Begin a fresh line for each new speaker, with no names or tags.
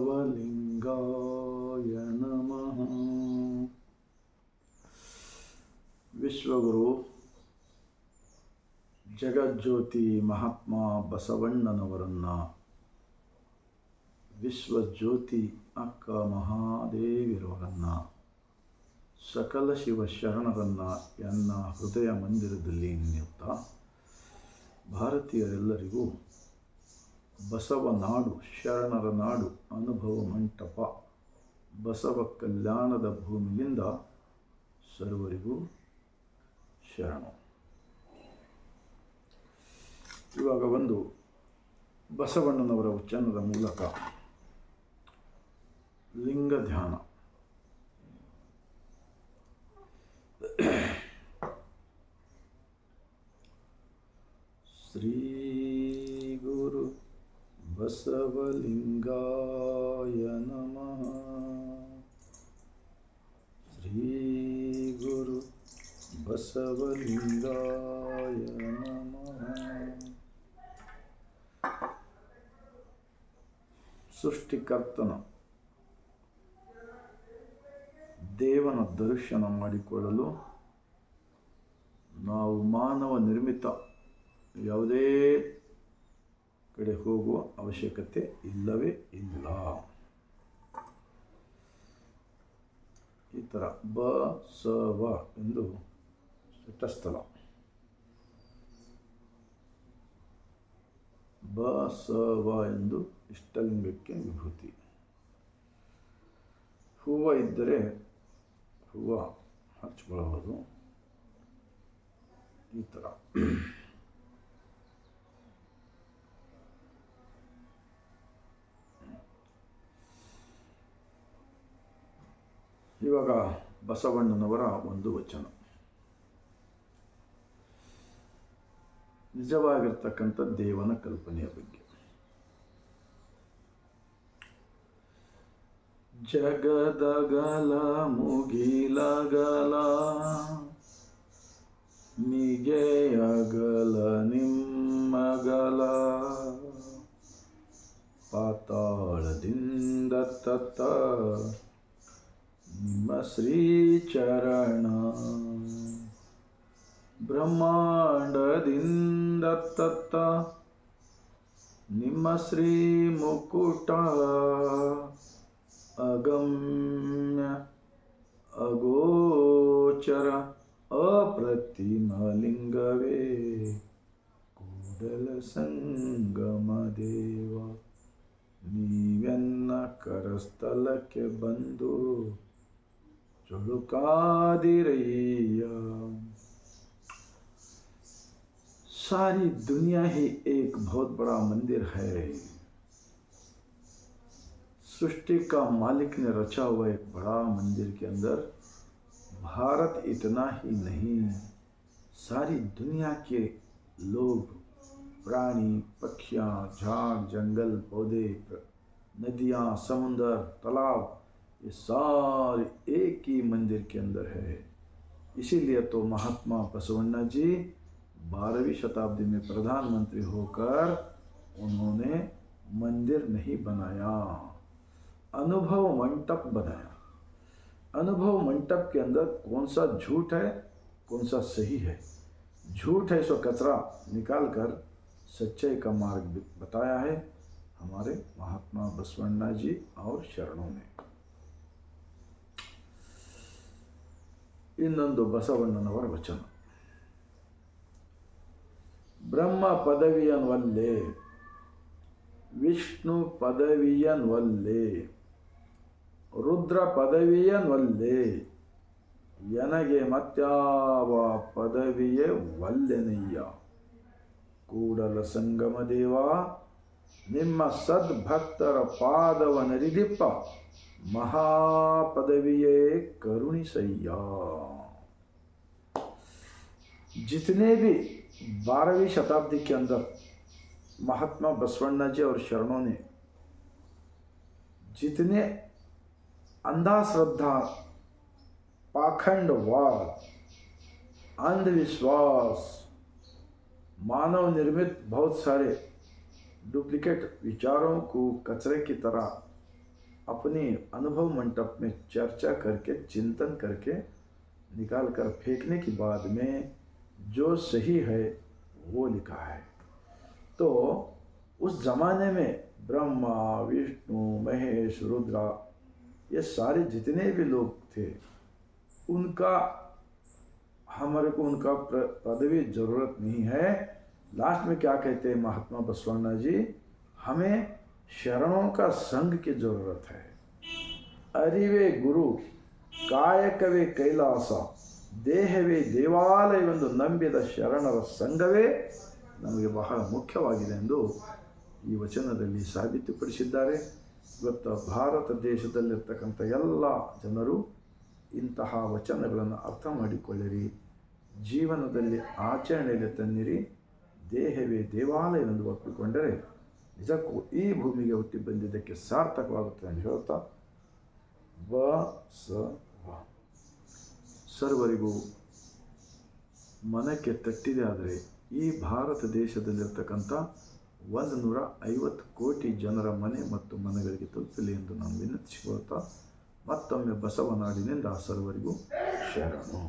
ಬಸವಲಿಂಗಾಯ ನಮಃ. ವಿಶ್ವಗುರು ಜಗಜ್ಯೋತಿ ಮಹಾತ್ಮ ಬಸವಣ್ಣನವರನ್ನು ವಿಶ್ವಜ್ಯೋತಿ ಅಕ್ಕ ಮಹಾದೇವಿರವರನ್ನು ಸಕಲ ಶಿವ ಶರಣರನ್ನು ಎನ್ನ ಹೃದಯ ಮಂದಿರದಲ್ಲಿ ನಿಯುಕ್ತ ಭಾರತೀಯರೆಲ್ಲರಿಗೂ ಬಸವನಾಡು ಶರಣರ ನಾಡು, ಅನುಭವ ಮಂಟಪ. ಬಸವ ಕಲ್ಯಾಣದ ಭೂಮಿಯಿಂದ ಸರ್ವರಿಗೂ ಶರಣ. ಇವಾಗ ಒಂದು ಬಸವಣ್ಣನವರ ಉಚ್ಚನದ ಮೂಲಕ ಲಿಂಗ ಧ್ಯಾನ ಶ್ರೀ ಗುರು ಬಸವಲಿಂಗಾಯ ನಮಃ ಶ್ರೀ ಗುರು ಬಸವಲಿಂಗಾಯ ನಮಃ ಸೃಷ್ಟಿಕರ್ತನ ದೇವನ ದರ್ಶನ ಮಾಡಿಕೊಳ್ಳಲು ನಾವು ಮಾನವ ನಿರ್ಮಿತ ಯಾವುದೇ ಕಡೆ ಹೋಗುವ ಅವಶ್ಯಕತೆ ಇಲ್ಲವೇ ಇಲ್ಲ. ಈ ಥರ ಬ, ಸ, ವ ಎಂದು ಸ್ಥಳ ಬ, ಸ, ವ ಎಂದು ಇಷ್ಟಲಿಂಗಕ್ಕೆ ವಿಭೂತಿ. ಹೂವು ಇದ್ದರೆ ಹೂವು ಹಚ್ಕೊಳ್ಳಬಹುದು ಈ ಥರ ಇವಾಗ ಬಸವಣ್ಣನವರ ಒಂದು ವಚನ. ನಿಜವಾಗಿರ್ತಕ್ಕಂಥ ದೇವನ ಕಲ್ಪನೆಯ ಬಗ್ಗೆ. ಜಗದಗಲ ಮುಗಿಲಗಲ ನಿಗೆಯಗಲ ನಿಮ್ಮಗಲ ಪಾತಾಳದಿಂದ ತತ್ತ ನಿಮ್ಮ ಶ್ರೀಚರಣ ಬ್ರಹ್ಮಾಂಡದಿಂದ ತತ್ತ ನಿಮ್ಮ ಶ್ರೀ ಮುಕುಟ. ಅಗಮ್ಯ ಅಗೋಚರ ಅಪ್ರತಿಮಲಿಂಗವೇ ಕೂಡಲ ಸಂಗಮ ದೇವ, ನೀವೆನ್ನ ಕರಸ್ಥಲಕ್ಕೆ ಬಂದು सारी दुनिया ही एक बहुत बड़ा मंदिर है। सृष्टि का मालिक ने रचा हुआ एक बड़ा मंदिर के अंदर भारत इतना ही नहीं, सारी दुनिया के लोग, प्राणी, पक्षियाँ झाड़ जंगल, पौधे, नदियाँ, समुंदर, तालाब ये सारे एक ही मंदिर के अंदर है। इसीलिए तो महात्मा बसवन्ना जी बारहवीं शताब्दी में प्रधानमंत्री होकर उन्होंने मंदिर नहीं बनाया। अनुभव मंडप बनाया। अनुभव मंडप के अंदर कौन सा झूठ है, कौन सा सही है? झूठ है सो कचरा निकाल कर सच्चाई का मार्ग बताया है हमारे महात्मा बसवन्ना जी और शरणों ने ಇನ್ನೊಂದು ಬಸವಣ್ಣನವರ ವಚನ. ಬ್ರಹ್ಮ ಪದವಿಯನ್ವಲ್ಲೆ, ವಿಷ್ಣು ಪದವಿಯನ್ವಲ್ಲೆ, ರುದ್ರ ಪದವಿಯನ್ವಲ್ಲೆ, ಎನಗೆ ಮತ್ಯಾವ ಪದವಿಯೇ ವಲ್ಲೆನಯ್ಯ. ಕೂಡಲ ಸಂಗಮ ದೇವ, ನಿಮ್ಮ ಸದ್ಭಕ್ತರ ಪಾದವನರಿದಿಪ್ಪ. महापदवीय करुणिसैया जितने भी बारहवीं शताब्दी के अंदर महात्मा बसवण्णा जी और शरणों ने जितने अंधाश्रद्धा, पाखंडवाद, अंधविश्वास, मानव निर्मित बहुत सारे डुप्लीकेट विचारों को कचरे की तरह अपनी अनुभव मंडप में चर्चा करके, चिंतन करके निकाल कर फेंकने के बाद में जो सही है, वो लिखा है। तो उस जमाने में ब्रह्मा, विष्णु, महेश, रुद्रा, ये सारे जितने भी लोग थे, उनका, हमारे को उनका पदवी ज़रूरत नहीं है। लास्ट में क्या कहते हैं महात्मा बसवण्णा जी? हमें शरणों का संघ की जरूरत है ಅರಿವೇ ಗುರು ಕಾಯಕವೇ ಕೈಲಾಸ ದೇಹವೇ ದೇವಾಲಯವೆಂದು ನಂಬಿದ ಶರಣರ ಸಂಘವೇ ನಮಗೆ ಬಹಳ ಮುಖ್ಯವಾಗಿದೆ ಎಂದು ಈ ವಚನದಲ್ಲಿ ಸಾಬೀತುಪಡಿಸಿದ್ದಾರೆ ಇವತ್ತು ಭಾರತ ದೇಶದಲ್ಲಿರ್ತಕ್ಕಂಥ ಎಲ್ಲ ಜನರು ಇಂತಹ ವಚನಗಳನ್ನು ಅರ್ಥ ಮಾಡಿಕೊಳ್ಳಿರಿ ಜೀವನದಲ್ಲಿ ಆಚರಣೆಯಲ್ಲಿ ತನ್ನಿರಿ ದೇಹವೇ ದೇವಾಲಯವೆಂದು ಒಪ್ಪಿಕೊಂಡರೆ ನಿಜಕ್ಕೂ ಈ ಭೂಮಿಗೆ ಹುಟ್ಟಿ ಬಂದಿದ್ದಕ್ಕೆ ಸಾರ್ಥಕವಾಗುತ್ತೆ ಅಂತ ಹೇಳ್ತಾ, ವ, ಸ ಸರ್ವರಿಗೂ ಮನಕ್ಕೆ ತಟ್ಟಿದೆ ಆದರೆ ಈ ಭಾರತ ದೇಶದಲ್ಲಿರ್ತಕ್ಕಂಥ ಒಂದು ನೂರ ಐವತ್ತು ಕೋಟಿ ಜನರ ಮನೆ ಮತ್ತು ಮನೆಗಳಿಗೆ ತಲುಪಲಿ ಎಂದು ನಾನು ವಿನಂತಿಸಿಕೊಳ್ತಾ ಮತ್ತೊಮ್ಮೆ ಬಸವನಾಡಿನಿಂದ ಸರ್ವರಿಗೂ ಶರಣು.